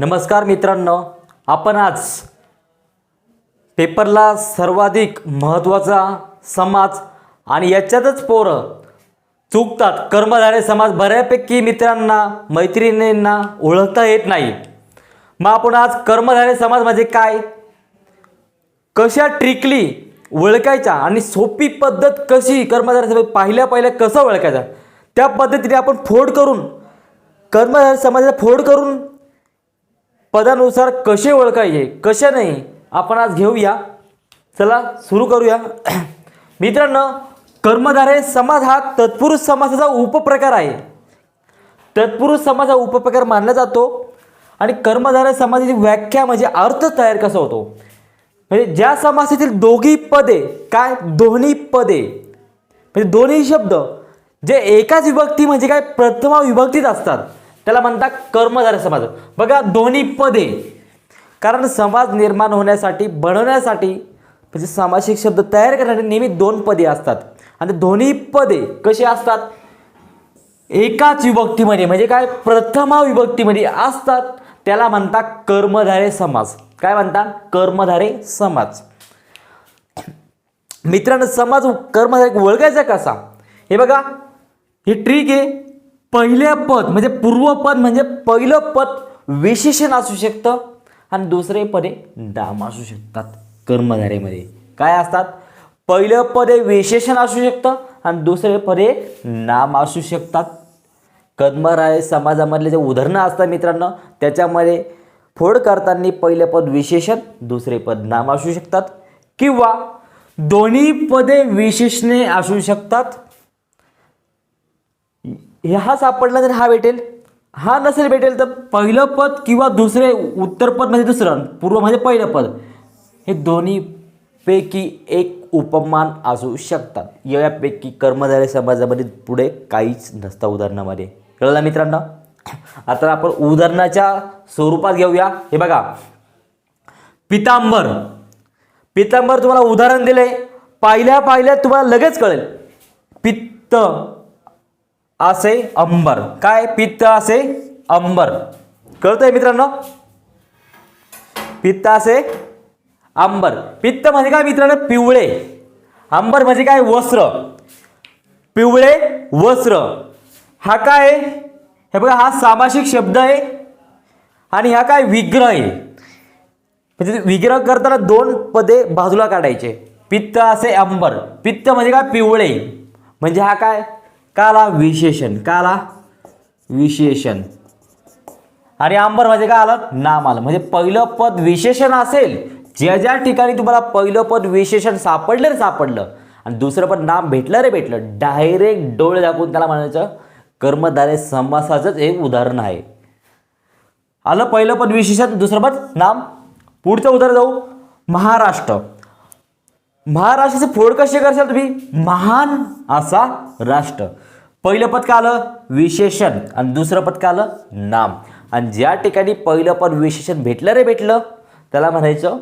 नमस्कार मित्रांनो आपण आज पेपरला सर्वाधिक महत्त्वाचा समाज आणि याच्यातच पोरं चुकतात. कर्मधारे समाज बऱ्यापैकी मित्रांना मैत्रिणींना ओळखता येत नाही. मग आपण आज कर्मधारे समाज म्हणजे काय? कशा ट्रिकली ओळखायच्या आणि सोपी पद्धत कशी कर्मधारे समाज पहिल्या पहिल्या कसं ओळखायचा? त्या पद्धतीने आपण फोड करून कर्मधारे समाजाला फोड करून पदानुसार कसे ओळखायचे कसे नाही आपण आज घेऊया. चला सुरू करूया. मित्रांनो कर्मधारे समाज हा तत्पुरुष समासाचा उपप्रकार आहे. तत्पुरुष समाज हा उपप्रकार मानला जातो. आणि कर्मधारय समाजाची व्याख्या म्हणजे अर्थ तयार कसा होतो? म्हणजे ज्या समासातील दोघी पदे काय? दोन्ही पदे. म्हणजे दोन्ही शब्द. जे एकाच विभक्ती म्हणजे काय? प्रथमा विभक्तीत असतात. त्याला म्हणतात कर्मधारय समाज. बघा दोन्ही पदे. कारण समाज निर्माण होण्यासाठी बनवण्यासाठी म्हणजे सामासिक शब्द तयार करण्यासाठी नेहमी दोन पदे असतात. आणि दोन्ही पदे कशी असतात? एकाच विभक्तीमध्ये म्हणजे काय? प्रथमा विभक्तीमध्ये असतात. त्याला म्हणतात कर्मधारे समाज. काय म्हणतात? कर्मधारे समाज. मित्रांनो समाज कर्मधारे ओळखायचा कसा? हे बघा ही ट्रिक आहे. पहिल्या पद म्हणजे पूर्वपद म्हणजे पहिलं पद विशेषण असू शकतं आणि दुसरे पदे नाम असू शकतात कर्मधारेमध्ये. काय असतात? पहिलं पदे विशेषण असू शकतं आणि दुसरे पदे नाम असू शकतात. कर्मराय समाजामधले जे उदाहरणं असतात मित्रांनो त्याच्यामध्ये फोड करताना पहिले पद विशेषण दुसरे पद नाम असू शकतात. किंवा दोन्ही पदे विशेषणे असू शकतात. हा सापडला तर हा भेटेल हा नसेल भेटेल तर पहिलं पद किंवा दुसरे उत्तर पद म्हणजे दुसरं पूर्व म्हणजे पहिलं पद. हे दोन्ही पैकी एक उपमान असू शकतात. यापैकी कर्मधारे समाजामध्ये पुढे काहीच नसतं उदाहरणामध्ये. कळलं मित्रांनो? आता आपण उदाहरणाच्या स्वरूपात घेऊया. हे बघा. पितांबर. पितांबर तुम्हाला उदाहरण दिले पाहिल्या पाहिल्या तुम्हाला लगेच कळेल. पित्त. असे अंबर. काय पित्त असे अंबर? कळतंय मित्रांनो? पित्त असे अंबर. पित्त म्हणजे काय मित्रांनो? पिवळे. अंबर म्हणजे काय? वस्त्र. पिवळे वस्त्र. हा काय आहे? हे बघा हा सामासिक शब्द आहे आणि हा काय? विग्रह आहे. म्हणजे विग्रह करताना दोन पदे बाजूला काढायचे. पित्त असे अंबर. पित्त म्हणजे काय? पिवळे. म्हणजे हा काय? काला विशेषण काला विशेषण. आणि अंबर म्हणजे काय आलं? नाम आलं. म्हणजे पहिलं पद विशेषण असेल ज्या ज्या ठिकाणी तुम्हाला पहिलं पद विशेषण सापडलं रे सापडलं आणि दुसरं पद नाम भेटलं रे भेटलं डायरेक्ट डोळे दाखवून त्याला म्हणायचं कर्मधारे समासाचंच एक उदाहरण आहे. आलं पहिलं पद विशेषण दुसरं पद नाम. पुढचं उदाहरण जाऊ. महाराष्ट्र. महाराष्ट्राचे फोड कसे करशाल तुम्ही? महान असा राष्ट्र. पहिलं पद का आलं? विशेषण. आणि दुसरं पद का आलं? नाम. आणि ज्या ठिकाणी पहिलं पद विशेषण भेटलं रे भेटलं त्याला म्हणायचं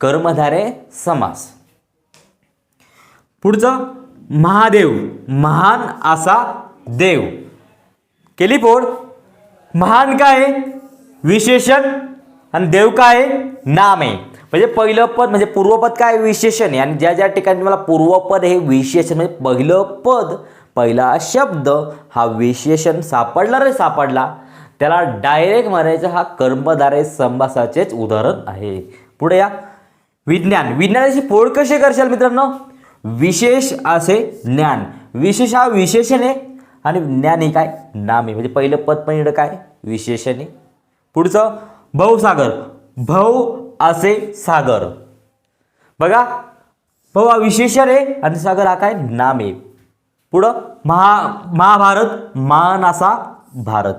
कर्मधारे समास. पुढचं महादेव. महान असा देव. केली फोड? महान काय? आहे विशेषण. आणि देव काय? नाम आहे. म्हणजे पहिलं पद म्हणजे पूर्वपद काय विशेषण आहे? आणि ज्या ज्या ठिकाणी मला पूर्वपद हे विशेषण म्हणजे पहिलं पद पहिला शब्द हा विशेषण सापडला रे सापडला. त्याला डायरेक्ट म्हणायचं हा कर्मधारे संभासाचेच उदाहरण आहे. पुढे या. विज्ञान. विज्ञानाची फोड कशी करशाल मित्रांनो? विशेष असे ज्ञान. विशेष हा विशेषण आहे. आणि ज्ञान हे काय? नाम आहे. म्हणजे पहिलं पद पण इकडं काय? विशेषण आहे. पुढचं भवसागर. भव असे सागर. बघा भव विशेषण आहे आणि सागर हा काय नाम आहे. पुढं महा महाभारत महान असा भारत.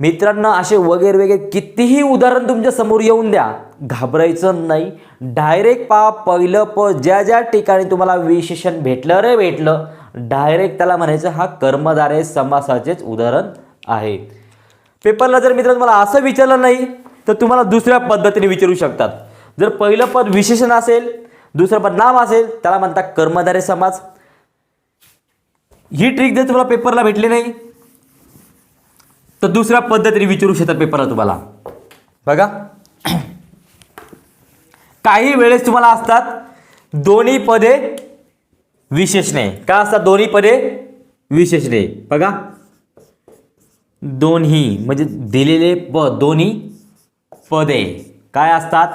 मित्रांनो असे वगैरे वगैरे कितीही उदाहरण तुमच्यासमोर येऊन द्या. घाबरायचं नाही. डायरेक्ट पा पहिलं प ज्या ज्या ठिकाणी तुम्हाला विशेषण भेटलं रे भेटलं. डायरेक्ट त्याला म्हणायचं हा कर्मधारे समासाचेच उदाहरण आहे. पेपरला जर मित्रांनो तुम्हाला असं विचारलं नाही तर तुम्हाला दुसऱ्या पद्धतीने विचारू शकतात. जर पहिलं पद विशेषण असेल दुसरं पद नाम असेल त्याला म्हणतात कर्मधारे समाज. ही ट्रिक जर तुम्हाला पेपरला भेटली नाही तर दुसऱ्या पद्धतीने विचारू शकतात पेपरला तुम्हाला. बघा. काही वेळेस तुम्हाला असतात दोन्ही पदे विशेषणे. काय असतात दोन्ही पदे विशेषणे? बघा. दोन्ही म्हणजे दिलेले पद दोन्ही पदे काय असतात?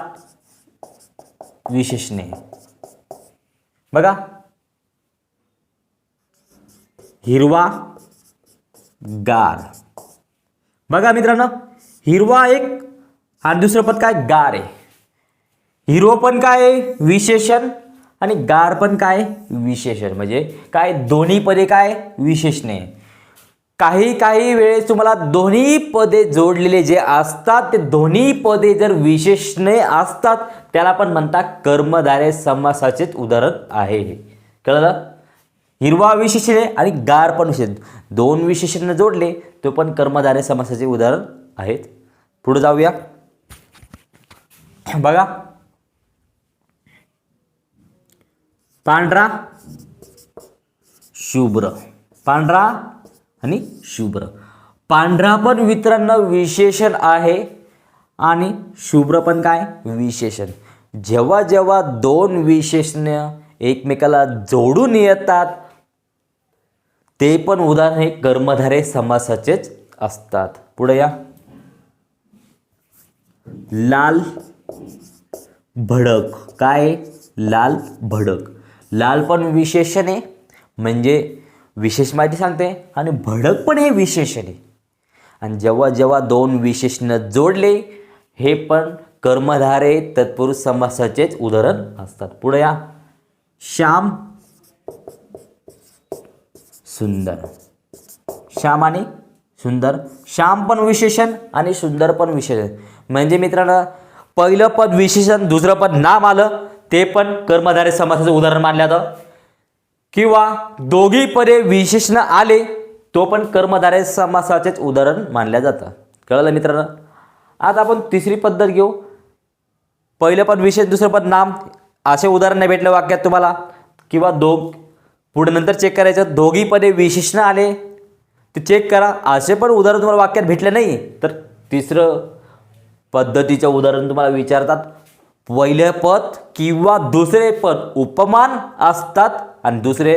विशेषणे. बघा. हिरवा गार. बघा मित्रांनो हिरवा एक आणि दुसरं पद काय? गार आहे. हिरवं पण काय? आहे? विशेषण आणि गार पण काय? विशेषण. म्हणजे काय? दोन्ही पदे काय? विशेषणे. काही काही वेळेस तुम्हाला दोन्ही पदे जोडलेले जे असतात ते दोन्ही पदे जर विशेषणे असतात त्याला पण म्हणतात कर्मधारे समासाचेच उदाहरण आहे हे. कळलं? हिरवा विशेषणे आणि गार पण विशेषण. दोन विशेषण जोडले तो पण कर्मधारे समासाचे उदाहरण आहेत. पुढे जाऊया. बघा. पांढरा शुभ्र. पांढरा आणि शुभ्र. पांढरा पण मित्रांनो विशेषण आहे. आणि शुभ्र पण काय? विशेषण. जेव्हा जेव्हा दोन विशेषण एकमेकाला जोडून येतात ते पण उदाहरण हे कर्मधारे समासाचेच असतात. पुढे या. लाल भडक. काय? लाल भडक. लाल पण विशेषण आहे. म्हणजे विशेष माहिती सांगते आणि भडक पण हे विशेषण आहे. आणि जेव्हा जेव्हा दोन विशेषण जोडले हे पण कर्मधारे तत्पुरुष समासाचेच उदाहरण असतात. पुढे या. श्याम सुंदर. श्याम आणि सुंदर. श्याम पण विशेषण आणि सुंदर पण विशेषण. म्हणजे मित्रांनो पहिलं पद विशेषण दुसरं पद नाम आलं ते पण कर्मधारे समासाचं उदाहरण मानलं जातं. किंवा दोघी परे विशेषण आले तो पण कर्मधारे समासाचेच उदाहरण मानल्या जातं. कळलं मित्रांनो? आता आपण तिसरी पद्धत घेऊ. पहिलं पण विशेष दुसरं पण नाम. असे उदाहरण नाही भेटलं वाक्यात तुम्हाला. किंवा दो पुढे नंतर चेक करायचं. दोघी पदे विशेषण आले ते चेक करा. असे पण उदाहरण तुम्हाला वाक्यात भेटले नाही. तर तिसरं पद्धतीचं उदाहरण तुम्हाला विचारतात. पहिले पद किंवा दुसरे पद उपमान असतात आणि दुसरे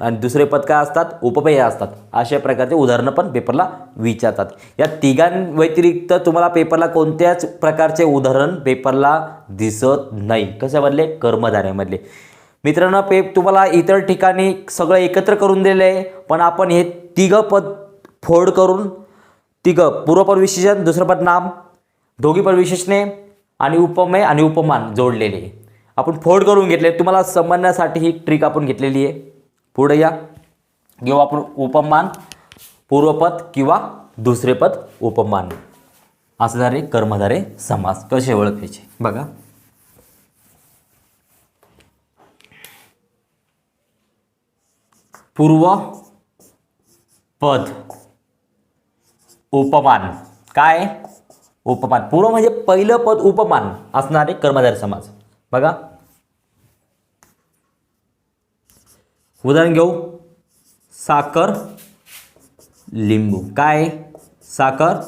आणि दुसरे पद काय असतात? उपमेय असतात. अशा प्रकारचे उदाहरणं पण पेपरला विचारतात. या तिघांव्यतिरिक्त तुम्हाला पेपरला कोणत्याच प्रकारचे उदाहरण पेपरला दिसत नाही. कशामधले? कर्मधाऱ्यामधले. मित्रांनो पेप तुम्हाला इतर ठिकाणी सगळं एकत्र करून दिलं आहे पण आपण हे तिघं पद फोड करून तिघं पूर्वपद विशेषण दुसरं पद नाम दोघी पद विशेषणे आणि उपमेय आणि उपमान जोडलेले. आपण फोड करून घेतले. तुम्हाला समजण्यासाठी ही ट्रिक आपण घेतलेली आहे. पुढे या. घेऊ आपण उपमान पूर्वपद किंवा दुसरे पद उपमान. असणारे कर्मधारे समास. कसे ओळखायचे? बघा. पूर्व पद उपमान. काय? उपमान. पूर्व म्हणजे पहिलं पद उपमान. असणारे कर्मधारे समाज बघा. उदाहरण घेऊ साखर लिंबू. काय? साखर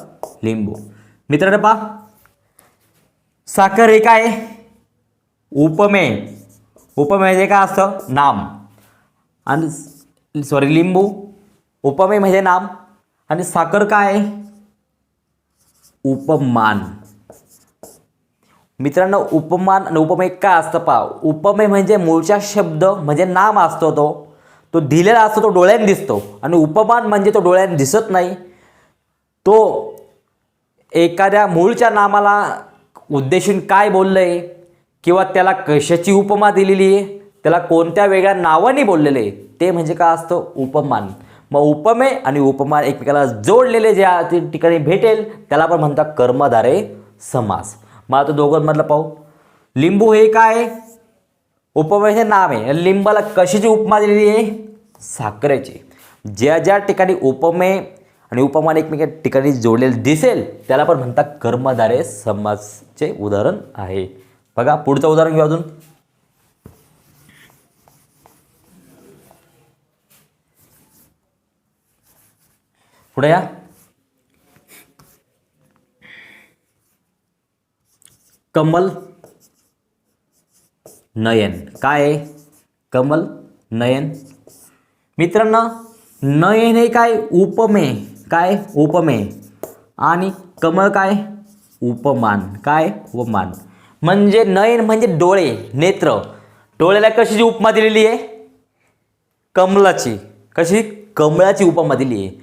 लिंबू. मित्रांनो पा साखर हे काय? उपमेय उपमेय म्हणजे काय असतं? नाम. आणि सॉरी लिंबू. उपमेय म्हणजे नाम. आणि साखर काय? आहे उपमान. मित्रांनो उपमान आणि उपमेय काय असतं पा उपमेय म्हणजे मूळचा शब्द म्हणजे नाम असतो तो. तो दिलेला असतो तो डोळ्याने दिसतो. आणि उपमान म्हणजे तो डोळ्याने दिसत नाही. तो एखाद्या मूळच्या नामाला उद्देशून काय बोललंय? किंवा त्याला कशाची उपमा दिलेली आहे? त्याला कोणत्या वेगळ्या नावाने बोललेलं आहे? ते म्हणजे काय असतं? उपमान. मग उपमे आणि उपमान एकमेकाला जोडलेले जे ठिकाणी भेटेल त्याला पण म्हणतात कर्मधारे समास. मग आता दोघांमधलं पाहू. लिंबू हे काय? उपमेचे नाव नाम आहे. लिंबाला कशाची उपमा दिलेली आहे? साखरेची. ज्या ज्या ठिकाणी उपमे आणि उपमान एकमेका ठिकाणी जोडलेले दिसेल त्याला पण म्हणतात कर्मधारे समाजचे उदाहरण आहे. बघा पुढचं उदाहरण घेऊ अजून. पुढे या. कमल नयन. काय आहे? कमल नयन. मित्रांनो नयन हे काय? उपमेय काय? उपमेय आणि कमळ काय? उपमान. काय? उपमान. म्हणजे नयन म्हणजे डोळे नेत्र. डोळ्याला कशाची उपमा दिलेली आहे? कमलाची. कशी? कमळाची उपमा दिली आहे.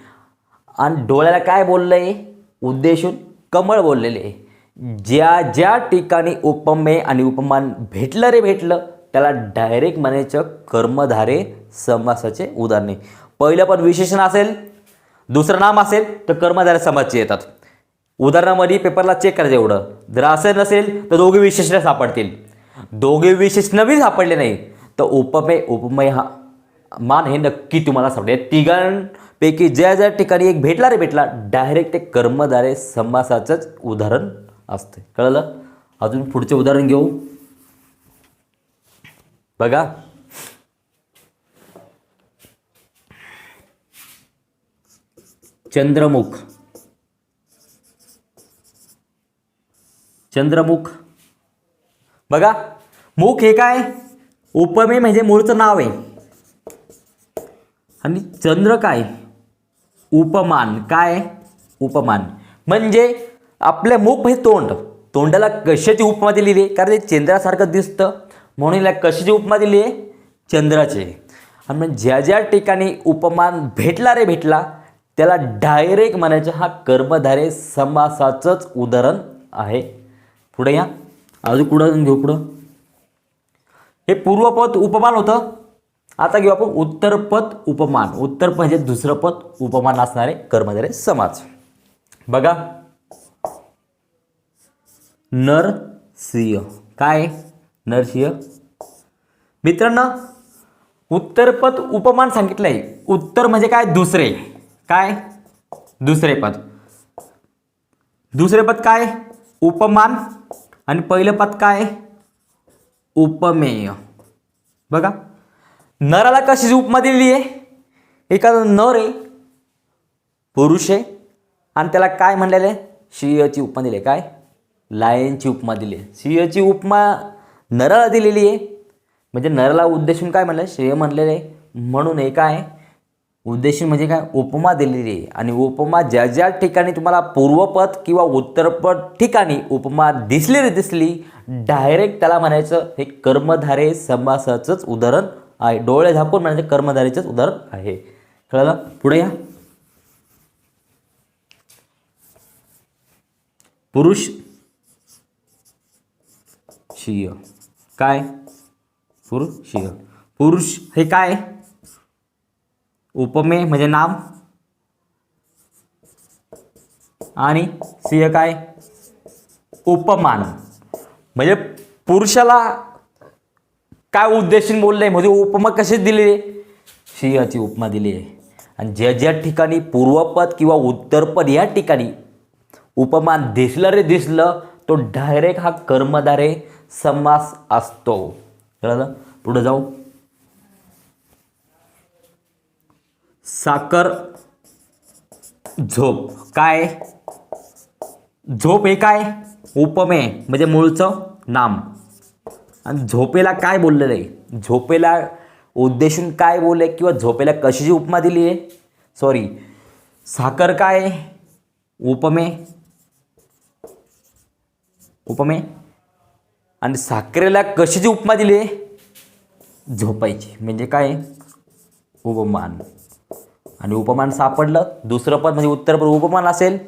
आणि डोळ्याला काय बोललं आहे उद्देशून कमळ बोललेले आहे. ज्या ज्या ठिकाणी उपमेय आणि उपमान भेटलं रे भेटलं त्याला डायरेक्ट म्हणायचं कर्मधारे समासाचे उदाहरणे. पहिलं पण विशेषण असेल दुसरं नाम असेल तर कर्मधारे समाजचे येतात. उदाहरणामध्ये पेपरला चेक करायचं एवढं. जर असं नसेल तर दोघे विशेषण सापडतील. दोघे विशेषण बी सापडले नाही. तर उपमेय उपमेय हा मान हे नक्की तुम्हाला सापडेल. तिघांपैकी ज्या ज्या ठिकाणी एक भेटला रे भेटला डायरेक्ट ते कर्मधारे समासाचंच उदाहरण असते कळलं? अजून पुढचे उदाहरण घेऊ. बघा. चंद्रमुख. चंद्रमुख. बघा. मुख हे काय? उपमे म्हणजे मूळचं नाव आहे. आणि चंद्र काय? उपमान. काय? उपमान. म्हणजे आपल्या मुख म्हणजे तोंड. तोंडाला कशाची उपमा दिलेली आहे? कारण ते चंद्रासारखं दिसतं. म्हणून याला कशाची उपमा दिली आहे? चंद्राची. आणि मग ज्या ज्या ठिकाणी उपमान भेटला रे भेटला त्याला डायरेक्ट म्हणायचं हा कर्मधारे समासाचंच उदाहरण आहे. पुढे या. अजून कुठं घेऊ पुढं? हे पूर्वपद उपमान होतं. आता घेऊ आपण उत्तरपद उपमान. उत्तर म्हणजे दुसरं पद उपमान असणारे कर्मधारे समाज. बघा. नरसिंह. काय? नरसिंह? मित्रांनो उत्तरपद उपमान सांगितलंय. उत्तर म्हणजे काय? दुसरे. काय? दुसरे पद. दुसरे पद काय? उपमान. आणि पहिलं पद काय? उपमेय. बघा. नराला कशी उपमा दिलेली आहे? एखादा नर आहे पुरुष आहे आणि त्याला काय म्हणलेलं आहे? सिंहची उपमा दिली आहे. काय? लायनची उपमा दिली आहे. सिंहची उपमा नराला दिलेली आहे. म्हणजे नराला उद्देशून काय म्हणलं? श्रेय म्हणलेलं आहे. म्हणून हे काय? उद्देशून म्हणजे काय? उपमा दिलेली आहे. आणि उपमा ज्या ज्या ठिकाणी तुम्हाला पूर्वपद किंवा उत्तरपद ठिकाणी उपमा दिसली रे दिसली डायरेक्ट त्याला म्हणायचं हे कर्मधारे समासाचंच उदाहरण आहे. डोळे झाकून म्हणायचं कर्मधारेचंच उदाहरण आहे. कळलं? पुढे या. पुरुष पुरुषीय. काय? पुरुषीय. पुरुष हे काय? उपमे म्हणजे नाम. आणि सिंह काय? उपमान. म्हणजे पुरुषाला काय उद्देशून बोललंय? म्हणजे उपमा कशी दिली सिंहाची उपमा दिली आहे. आणि ज्या ज्या ठिकाणी पूर्वपद किंवा उत्तरपद या ठिकाणी उपमान दिसलं रे दिसलं तो डायरेक्ट हा कर्मधारे समास असतो. कळलं? पुढे जाऊ. साखर झोप. काय? झोप हे काय? उपमे म्हणजे मूळचं नाम. आणि झोपेला काय बोललेलं आहे? झोपेला उद्देशून काय बोलले किंवा झोपेला कशाची उपमा दिली आहे? सॉरी साखर काय? उपमे. उपमे? आणि साखरेला कशाची उपमा दिली? आहे झोपायची. म्हणजे काय? उपमान. आणि उपमान सापडलं. दुसरं पद म्हणजे उत्तर पद उपमान असेल.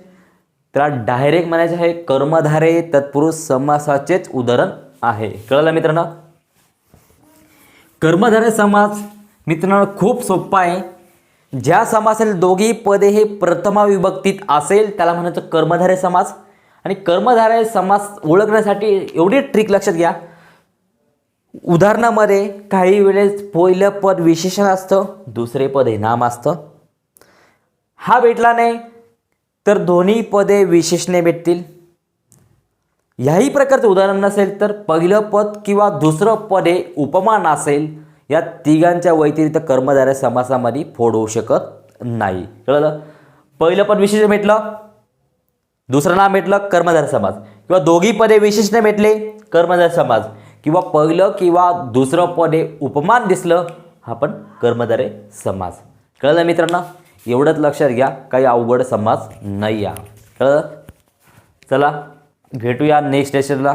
त्याला डायरेक्ट म्हणायचं आहे कर्मधारे तत्पुरुष समासाचेच उदाहरण आहे. कळलं मित्रांनो? कर्मधारे समास मित्रांनो खूप सोपा आहे. ज्या समासातील दोघी पदे हे प्रथमा विभक्तीत असेल त्याला म्हणायचं कर्मधारे समास. आणि कर्मधारय समास ओळखण्यासाठी एवढी ट्रिक लक्षात घ्या. उदाहरणामध्ये काही वेळेस पहिलं पद विशेषण असतं दुसरे पद हे नाम असतं. हा भेटला नाही तर दोन्ही पदे विशेषणे भेटतील. याही प्रकारचं उदाहरण नसेल तर पहिलं पद किंवा दुसरं पद हे उपमान असेल या तिघांच्या व्यतिरिक्त कर्मधारय समासामध्ये फोड होऊ शकत नाही. कळलं? पहिलं पद विशेष भेटलं दुसरं नाव भेटलं कर्मधार समाज. किंवा दोघी पदे विशेषण भेटले कर्मधार समाज. किंवा पहिलं किंवा दुसरं पदे उपमान दिसलं हा पण कर्मधारय समाज. कळलं मित्रांनो? एवढंच लक्षात घ्या काही अवघड समाज नाही या कळलं? चला भेटूया नेक्स्ट स्टेशनला